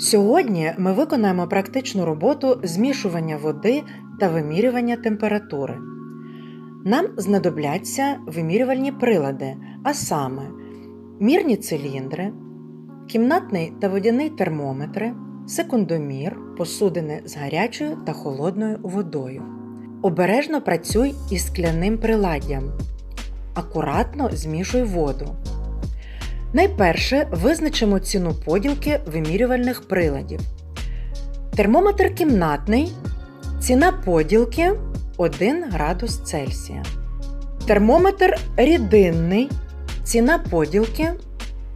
Сьогодні ми виконаємо практичну роботу змішування води та вимірювання температури. Нам знадобляться вимірювальні прилади, а саме мірні циліндри, кімнатний та водяний термометри, секундомір, посудини з гарячою та холодною водою. Обережно працюй із скляним приладдям. Акуратно змішуй воду. Найперше визначимо ціну поділки вимірювальних приладів. Термометр кімнатний. Ціна поділки 1 градус Цельсія. Термометр рідинний. Ціна поділки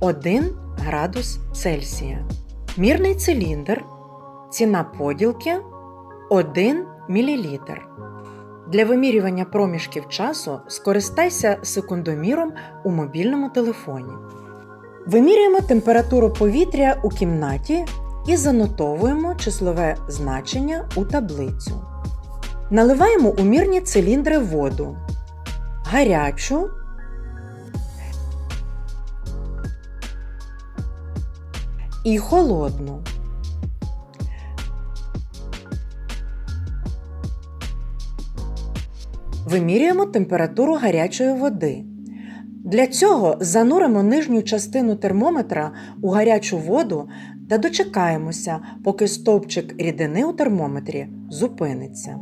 1 градус Цельсія. Мірний циліндр. Ціна поділки 1 мл. Для вимірювання проміжків часу скористайся секундоміром у мобільному телефоні. Вимірюємо температуру повітря у кімнаті і занотовуємо числове значення у таблицю. Наливаємо у мірні циліндри воду, гарячу і холодну. Вимірюємо температуру гарячої води. Для цього зануримо нижню частину термометра у гарячу воду та дочекаємося, поки стовпчик рідини у термометрі зупиниться.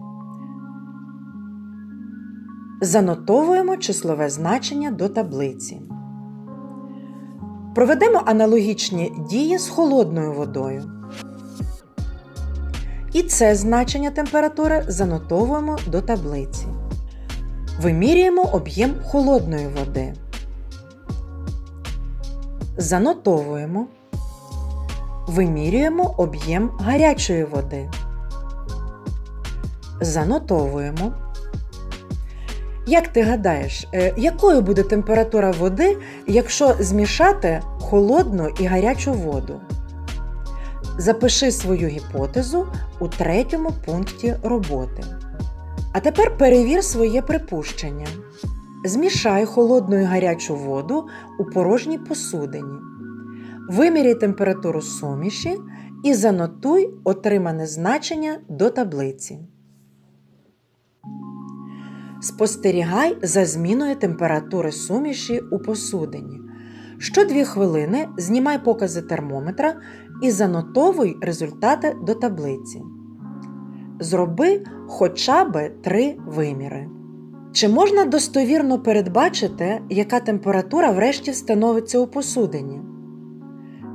Занотовуємо числове значення до таблиці. Проведемо аналогічні дії з холодною водою. І це значення температури занотовуємо до таблиці. Вимірюємо об'єм холодної води. Занотовуємо. Вимірюємо об'єм гарячої води. Занотовуємо. Як ти гадаєш, е, якою буде температура води, якщо змішати холодну і гарячу воду? Запиши свою гіпотезу у третьому пункті роботи. А тепер перевір своє припущення. Змішай холодну і гарячу воду у порожній посудині. Виміряй температуру суміші і занотуй отримане значення до таблиці. Спостерігай за зміною температури суміші у посудині. Що 2 хвилини знімай покази термометра і занотовуй результати до таблиці. Зроби хоча б три виміри. Чи можна достовірно передбачити, яка температура врешті встановиться у посудині?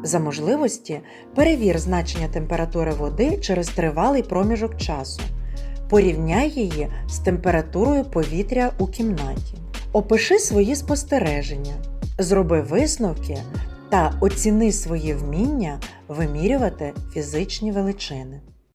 За можливості перевір значення температури води через тривалий проміжок часу. Порівняй її з температурою повітря у кімнаті. Опиши свої спостереження, зроби висновки та оціни свої вміння вимірювати фізичні величини.